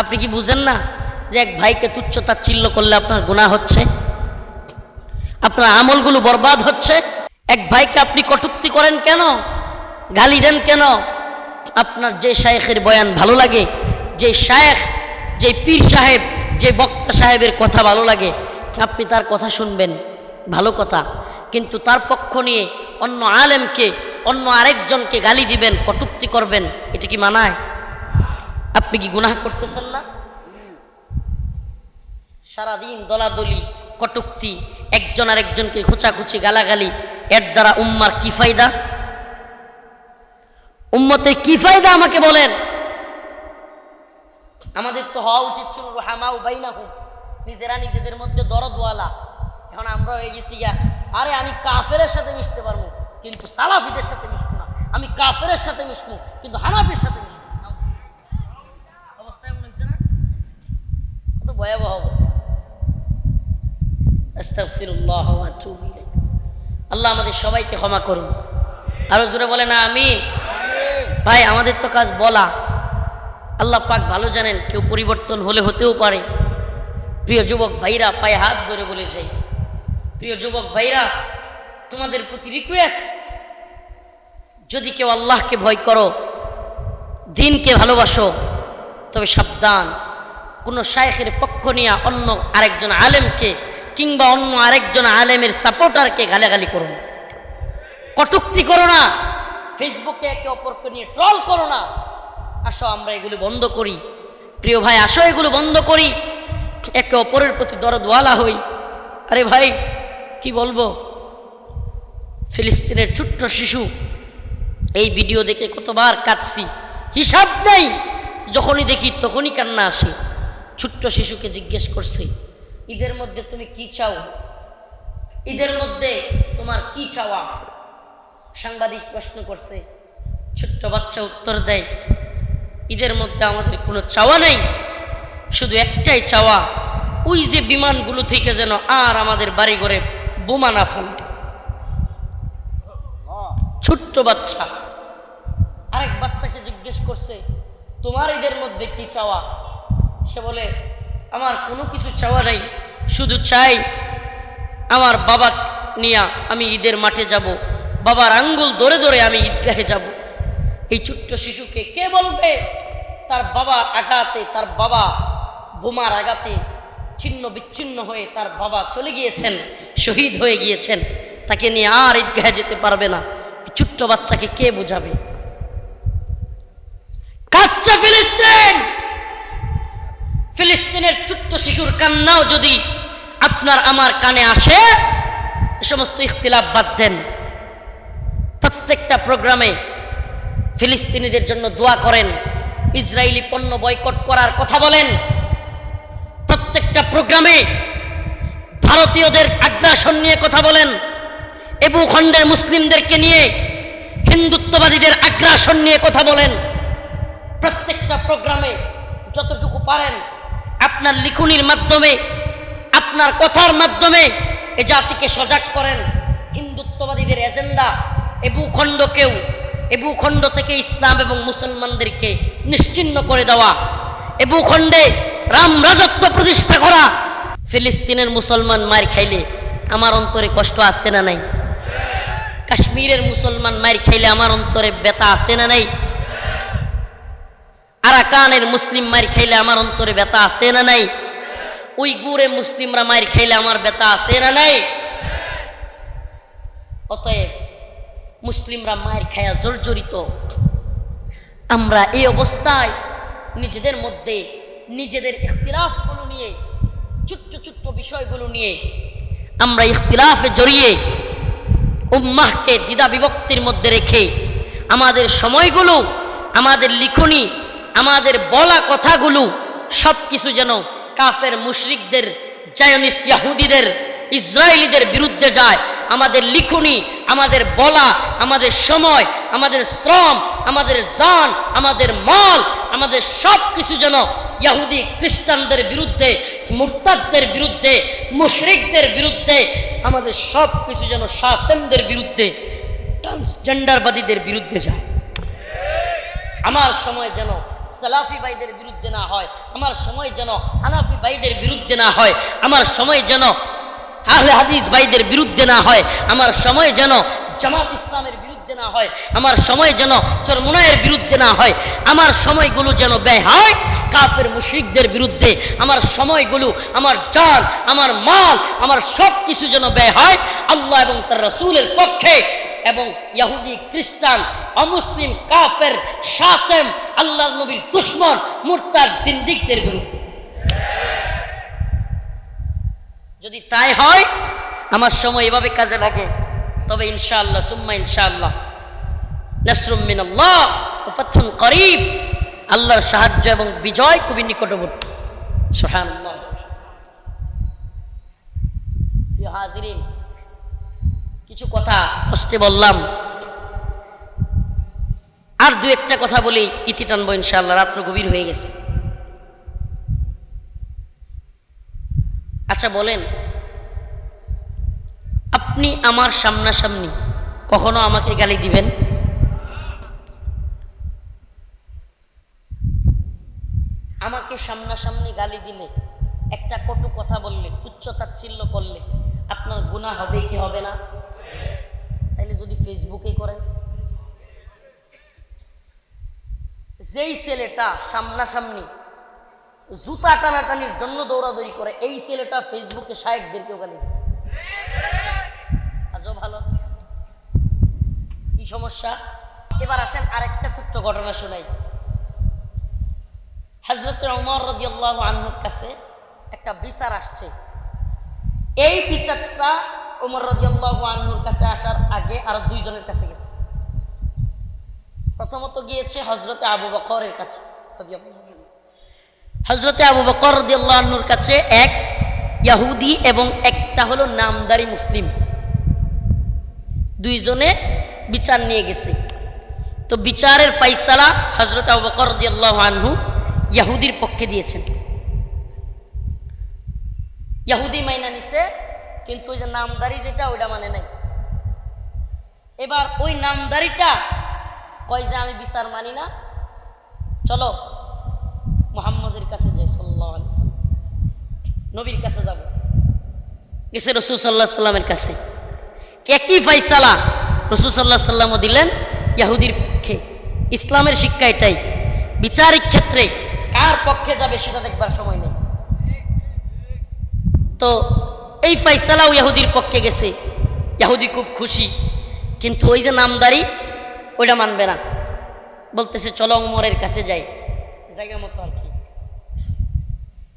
আপনি কি বুঝেন না যে এক ভাইকে তুচ্ছ তাচ্ছিল্য করলে আপনার গুণা হচ্ছে? আপনার আমলগুলো বরবাদ হচ্ছে? এক ভাইকে আপনি কটুক্তি করেন কেন? গালি দেন কেন? আপনার যে শায়েখের বয়ান ভালো লাগে, যে শায়েখ, যে পীর সাহেব, যে বক্তা সাহেবের কথা ভালো লাগে, আপনি তার কথা শুনবেন, ভালো কথা। কিন্তু তার পক্ষ নিয়ে অন্য আলেমকে, অন্য আরেকজনকে গালি দিবেন, কটুক্তি করবেন, এটা কি মানায়? আপনি কি গুনাহ করতেছেন না? সারাদিন দলাদলি, কটুক্তি, একজন আরেকজনকে খুচাখুচি, গালাগালি, এর দ্বারা উম্মার কি ফায়দা? উম্মতে কি ফায়দা আমাকে বলেন? আমাদের তো হওয়া উচিত ছিল হামাউ বাইনা হুম নিজেরা নিজেদের মধ্যে দরদওয়ালা। এখন আমরা হয়ে গেছি গা আরে আমি কাফেরের সাথে মিশতে পারব, কিন্তু সালাফিদের সাথে মিশবো না। আমি কাফেরের সাথে মিশবো, কিন্তু হানাফির সাথে মিশবো না। অবস্থা এমন হয়েছে না কত ভয়াবহ অবস্থা ইলাইহ। আল্লাহ আমাদের সবাইকে ক্ষমা করুন। আরও জোরে বলে না আমি ভাই, আমাদের তো কাজ বলা। আল্লাহ পাক ভালো জানেন, কেউ পরিবর্তন হলে হতেও পারে। প্রিয় যুবক ভাইরা, পায়ে হাত ধরে বলে যাই। প্রিয় যুবক ভাইরা, তোমাদের প্রতি রিকোয়েস্ট যদি কেউ আল্লাহকে ভয় করো, দিনকে ভালোবাসো, তবে সাবধান। কোনো শায়েখের পক্ষ নিয়ে অন্য আরেকজন আলেমকে কিংবা অন্য আরেকজন আলেমের সাপোর্টারকে গালাগালি করো না। কটুক্তি করো না। ফেসবুকে একে অপরকে নিয়ে ট্রল করো না। আসো, আমরা এগুলো বন্ধ করি। প্রিয় ভাই, আসো, এগুলো বন্ধ করি। একে অপরের প্রতি দরদওয়ালা হই। আরে ভাই, কি বলব? ফিলিস্তিনের ছোট্ট শিশু, এই ভিডিও দেখে কতবার কাঁদছি। হিসাব নেই। যখনই দেখি তখনই কান্না আসে। ছোট্ট শিশুকে জিজ্ঞেস করছে, ঈদের মধ্যে তুমি কি চাও? ঈদের মধ্যে তোমার কি চাওয়া? সাংবাদিক প্রশ্ন করছে, ছোট্ট বাচ্চা উত্তর দেয়, ঈদের মধ্যে আমাদের কোনো চাওয়া নেই, শুধু একটাই চাওয়া, ওই যে বিমানগুলো থেকে যেন আর আমাদের বাড়ি ঘরে বোমা না ফেলে। ছোট্ট বাচ্চা, আরেক বাচ্চাকে জিজ্ঞেস করছে, তোমার ঈদের মধ্যে কি চাওয়া? সে বলে, আমার কোনো কিছু চাওয়া নাই, শুধু চাই আমার বাবা নিয়া আমি ঈদের মাঠে যাব, বাবার আঙ্গুল ধরে ধরে আমি ঈদগাহে যাব। এই ছোট্ট শিশুকে কে বলবে? তার বাবার আঘাতে, তার বাবা বোমার আঘাতে ছিন্ন বিচ্ছিন্ন হয়ে তার বাবা চলে গিয়েছেন, শহীদ হয়ে গিয়েছেন। তাকে নিয়ে আর ঈদগাহে যেতে পারবে না। ছোট্ট বাচ্চাকে কে বোঝাবে? কাচ্চা ফিলিস্তিন! ফিলিস্তিনের ছোট্ট শিশুর কান্নাও যদি আপনার আমার কানে আসে, এ সমস্ত ইখতিলাফ বাদ দেন। প্রত্যেকটা প্রোগ্রামে ফিলিস্তিনিদের জন্য দোয়া করেন, ইসরায়েলি পণ্য বয়কট করার কথা বলেন। প্রত্যেকটা প্রোগ্রামে ভারতীয়দের আগ্রাসন নিয়ে কথা বলেন, এবু খণ্ডের মুসলিমদেরকে নিয়ে হিন্দুত্ববাদীদের আগ্রাসন নিয়ে কথা বলেন। প্রত্যেকটা প্রোগ্রামে যতটুকু পারেন আপনার লিখনির মাধ্যমে, আপনার কথার মাধ্যমে এ জাতিকে সজাগ করেন। হিন্দুত্ববাদীদের এজেন্ডা, এ ভূখণ্ডকেও, এ ভূখণ্ড থেকে ইসলাম এবং মুসলমানদেরকে নিশ্চিন্ন করে দেওয়া। এ ভূখণ্ডে রাম রাজত্ব প্রতিষ্ঠা করা। ফিলিস্তিনের মুসলমান মার খাইলে আমার অন্তরে কষ্ট আছে না নাই? কাশ্মীরের মুসলমান মার খাইলে আমার অন্তরে ব্যথা আছে না নাই? আরাকানের মুসলিম মার খাইলে আমার অন্তরে ব্যথা আছে না নাই? ওই গুড়ে মুসলিমরা মার খাইলে আমার ব্যথা আছে না নাই? অতএব মুসলিমরা মায়ের খায়া জর্জরিত। আমরা এই অবস্থায় নিজেদের মধ্যে নিজেদের ইখতিলাফগুলো নিয়ে, ছোট্ট ছোট্ট বিষয়গুলো নিয়ে আমরা ইখতিলাফে জড়িয়ে উম্মাহকে দ্বিধা বিভক্তির মধ্যে রেখে আমাদের সময়গুলো, আমাদের লিখনি বলা কথাগুলো সব কিছু যেন কাফের মুশরিকদের, জায়নিস্ট ইয়াহুদিদের, ইসরায়েলিদের বিরুদ্ধে যায়। আমাদের লিখনি, আমাদের বলা, আমাদের সময়, আমাদের শ্রম, আমাদের জান, আমাদের মল, আমাদের সব কিছু যেন ইয়াহুদি খ্রিস্টানদের বিরুদ্ধে, মুরতাদদের বিরুদ্ধে, মুশরিকদের বিরুদ্ধে, আমাদের সব কিছু যেন সাতেমদের বিরুদ্ধে, ট্রান্সজেন্ডারবাদীদের বিরুদ্ধে যায়। আমার সময় যেন সালাফি ভাইদের বিরুদ্ধে না হয়, আমার সময় যেন হানাফি ভাইদের বিরুদ্ধে না হয়, আমার সময় যেন আহলে হাদিস ভাইদের বিরুদ্ধে না হয়, আমার সময় যেন জামাত ইসলামের বিরুদ্ধে না হয়, আমার সময় যেন চরমুনায়ের বিরুদ্ধে না হয়, আমার সময়গুলো যেন ব্যয় হয় কাফের মুশরিকদের বিরুদ্ধে, আমার সময়গুলো, আমার জান, আমার মাল, আমার সব কিছু যেন ব্যয় হয়, আল্লাহ এবং তার রসুলের পক্ষে এবং ইয়াহুদি খ্রিস্টান, অমুসলিম, কাফের সাতেম আল্লাহ নবীর দুশ্মন মুরতার সিন্দিকদের বিরুদ্ধে। যদি তাই হয়, আমার সময় এভাবে কাজে লাগে। তবে ইনশাআল্লাহ, সুম্মা ইনশাআল্লাহ। নাসরুম মিনাল্লাহ ওয়া ফাতহুন করিব। আল্লাহর সাহায্য এবং বিজয় খুবই নিকটবর্তী। প্রিয় হাজিরিন কিছু কথা কষ্টে বললাম। আর দু একটা কথা বলি, ইতি টানবো ইনশাআল্লাহ, রাত্র গভীর হয়ে গেছে। আচ্ছা বলেন, আপনি আমার সামনাসামনি কখনো আমাকে গালি দিবেন? আমাকে সামনাসামনি গালি দিলে, একটা কটু কথা বললে, তুচ্ছ তাচ্ছিল্য করলে, আপনার গুণা হবে কি হবে না? তাইলে যদি ফেসবুকে করেন। যেই ছেলেটা সামনাসামনি জুতা টানাটানির জন্য দৌড়াদৌড়ি করে, এই ছেলেটা ফেসবুকে শায়েকদেরকেও গালি আজও ভালো? কি সমস্যা? এবার আসেন আরেকটা ছোট্ট ঘটনা শোনাই। হজরত উমর রদিয়াল্লাহ আনহুর কাছে একটা বিচার আসছে। এই বিচারটা উমর রদিয়াল্লাহ আনহুর কাছে আসার আগে আরও দুইজনের কাছে গেছে। প্রথমত গিয়েছে হজরতে আবু বকরের কাছে। হজরতে আবু বকর রদিয়াল্লাহু আনহুর কাছে এক ইয়াহুদি এবং একটা হলো নামদারি মুসলিম। দুইজনে বিচার নিয়ে গেছে। তো বিচারের ফাইসালা হজরত আবু বকর রদিয়াল্লাহু আনহু ইয়াহুদির পক্ষে দিয়েছেন। ইয়াহুদি মাইনা নিছে কিন্তু ওই যে নামদারি যেটা, ওইটা মানে নাই। এবার ওই নামদারিটা কয় যে আমি বিচার মানি না? চলো, মোহাম্মদের কাছে যাই সাল্লাহ নবীর কাছে যাব। গেছে রসুল সাল্লাহ সাল্লামের কাছে। একই ফাইসালা রসুল সাল্লাহ সাল্লামও দিলেন, ইয়াহুদির পক্ষে। ইসলামের শিক্ষা এটাই। বিচারিক ক্ষেত্রে কার পক্ষে যাবে সেটা দেখবার সময় নেই। তো এই ফাইসালাও ইয়াহুদির পক্ষে গেছে। ইয়াহুদি খুব খুশি, কিন্তু ওই যে নামদারি, ওইটা মানবে না। বলতেছে, চলো উমরের কাছে যাই। জায়গা মতো আর কি।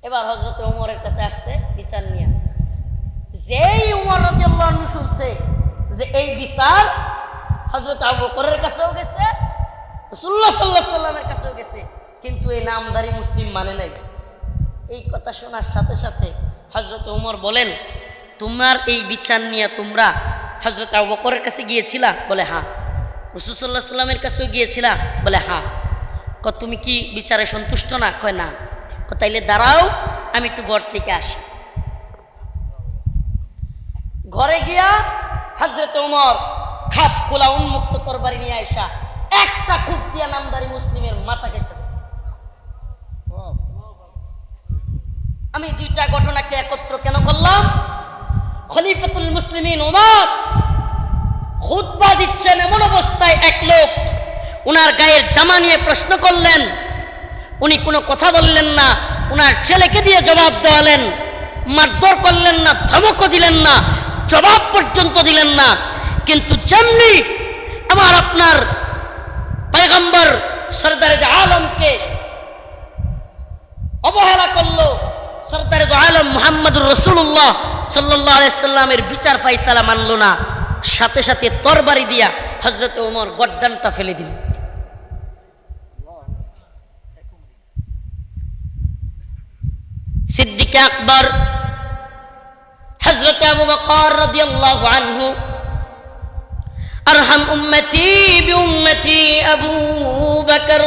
এবার হজরত উমরের কাছে আসছে, বিচার নিয়ে। যেই উমর আনহু শুনছে যে এই বিচার হজরত আবু কাছেও গেছে, রাসূলুল্লাহ সাল্লাল্লাহু আলাইহি সাল্লামের কাছেও গেছে, কিন্তু এই নামদারি মুসলিম মানে নাই। এই কথা শোনার সাথে সাথে হজরত উমর বলেন তোমার এই বিচার নিয়ে তোমরা হজরত আবু বকরের কাছে গিয়েছিলা? বলে হ্যাঁ। রসুল্লাহ সাল্লামের কাছেও গিয়েছিলা? বলে হ্যাঁ। ক তুমি কি বিচারে সন্তুষ্ট না? কয় না। ক তাইলে দাঁড়াও আমি একটু ঘর থেকে আসি। ঘরে গিয়া হজরত উমর খাপ খোলা উন্মুক্ত তরবারি নিয়ে আসা একটা খুব দিয়া নামদারি মুসলিমের মাথা দিয়েছে। আমি দুইটা ঘটনাকে একত্র কেন করলাম? খলিফাতুল মুসলিমিন ওমর খুতবা দিচ্ছেন এমন অবস্থায় এক লোক, উনার গায়ের জামা নিয়ে প্রশ্ন করলেন। উনি কোনো কথা বললেন না, উনার ছেলেকে দিয়ে জবাব দেওয়ালেন। মারধর করলেন না, ধমকও দিলেন না, জবাব পর্যন্ত দিলেন না। কিন্তু যেমনি আমার আপনার পয়গম্বর সরদারে আলমকে অবহেলা করল, সরদারে আলম মোহাম্মদুর রসুল্লাহ সাল্লাহ আলাইসাল্লামের বিচার ফাইসালা মানল না। সাথে সাথে তরবারি দিয়া হজরত ওমর গড্ডানটা ফেলে দিল। সিদ্দিকে আকবর হজরত আবু বকর আনহু, আরহাম উম্মতি বিউম্মতি আবু বকর।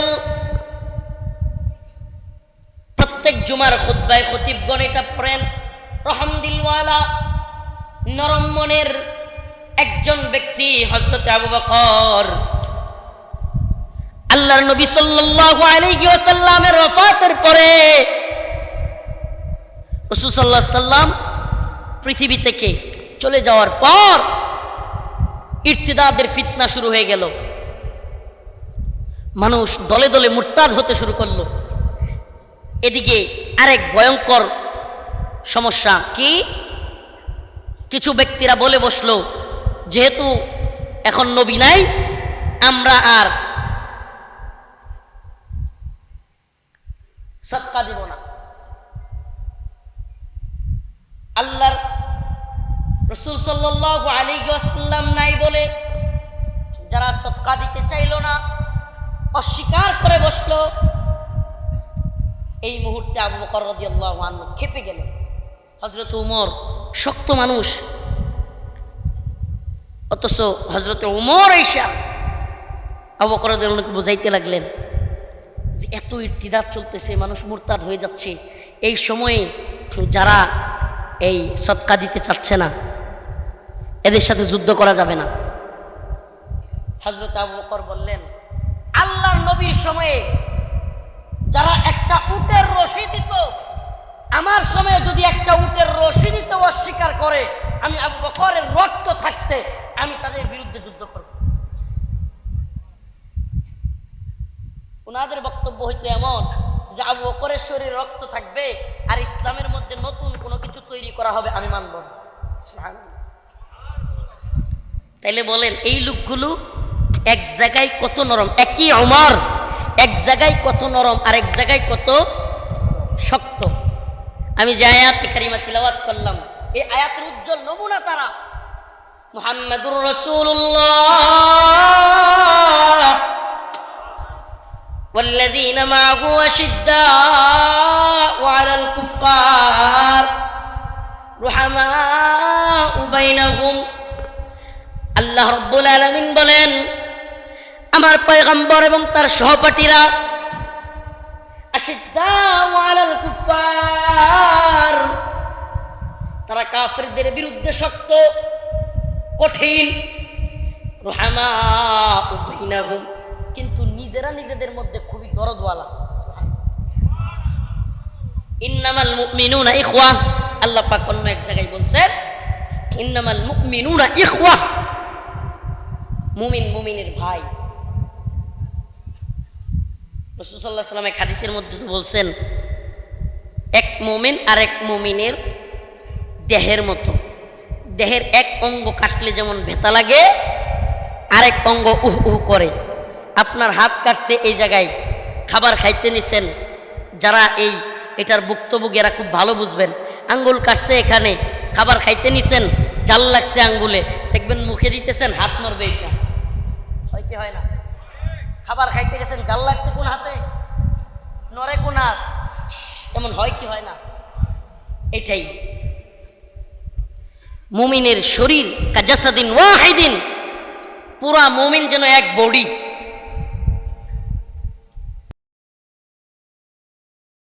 প্রত্যেক জুমার খুদ্বায় খতিবগণ এটা পড়েন। রহম দিলওয়ালা নরম মনের একজন ব্যক্তি হজরত আবু বকর। আল্লাহর নবী সাল্লাল্লাহু আলাইহি ওয়াসাল্লামের ওয়াফাতের পরে রাসূল সাল্লাল্লাহু সাল্লাম পৃথিবী থেকে চলে যাওয়ার পর ইর্তিদাদের ফিতনা শুরু হয়ে গেল। মানুষ দলে দলে মুরতাদ হতে শুরু করল। এদিকে আরেক ভয়ঙ্কর সমস্যা কি? কিছু ব্যক্তিরা বলে বসল, যেহেতু এখন নবী নাই, আমরা আর সৎকা দিব না। আল্লাহর রসুল সাল্লাহ আলী নাই বলে যারা সৎকা দিতে চাইল না, অস্বীকার করে বসল, এই মুহূর্তে আবু বকর রাদিয়াল্লাহু আনহু খেপে গেলেন। হজরত উমর শক্ত মানুষ। অথচ হজরত উমর ঈশা বকর বোঝাইতে লাগলেন যে এত ইর্তিদার চলতেছে, মানুষ মুরতাদ হয়ে যাচ্ছে। এই সময়ে যারা এই সৎকা দিতে চাচ্ছে না, এদের সাথে যুদ্ধ করা যাবে না। হজরত আবু বকর বললেন, আল্লাহর নবীর সময়ে যারা একটা উটের রশি দিত আমার সময়ে যদি একটা উটের রশি দিতে অস্বীকার করে আমি আবু বকরের রক্ত থাকতে, আমি তাদের বিরুদ্ধে যুদ্ধ করব। ওনাদের বক্তব্য হইতো এমন যে আবু বকরের শরীরে রক্ত থাকবে আর ইসলামের মধ্যে নতুন কোনো কিছু তৈরি করা হবে আমি মানব। তাইলে বলেন, এই লোকগুলো এক জায়গায় কত নরম? একই অমর, এক জায়গায় কত নরম আর এক জায়গায় কত শক্ত। আমি যে আয়াত কারিমা তিলাওয়াত করলাম এই আয়াতের উজ্জ্বল নমুনা তারা মুহাম্মাদুর রাসূলুল্লাহ والذين معه أشداء على الكفار رحماء بينهم আল্লাহ রব্বুল আলমিন বলেন আমার পয়গম্বর এবং তার সহপাঠীরা আশিদ্দাউ আলাল কুফার তারা কাফেরদের বিরুদ্ধে শক্ত, কঠিন কিন্তু নিজেরা নিজেদের মধ্যে খুবই দরদওয়ালা। ইন্নামাল মুমিনুনা ইখওয়া। আল্লাহ পাক অন্য এক জায়গায় বলছেন, ইন্নামাল মুমিনুনা ইখওয়া। মুমিন মুমিনের ভাই। রসুল্লাহ সাল্লাম এক হাদিসের মধ্যে তো বলছেন, এক মোমেন আর এক মুমিনের দেহের মতো। দেহের এক অঙ্গ কাটলে যেমন ভেতা লাগে, আরেক অঙ্গ উহ উহ করে। আপনার হাত কাটছে এই জায়গায়, খাবার খাইতে নিছেন, যারা এই এটার ভুক্তভোগী এরা খুব ভালো বুঝবেন। আঙ্গুল কাটছে এখানে, খাবার খাইতে নিছেন, জাল লাগছে আঙ্গুলে। দেখবেন মুখে দিতেছেন, হাত নড়বে এটা। হয় কি হয় না? খাবার খাইতে গেছেন, জাল লাগছে কোন হাতে? নরে কোন হাত? এমন হয় কি হয় না? এটাই। মুমিনের শরীর কাজাসাদিন ওয়াহিদিন, পুরা মুমিন যেন এক বডি।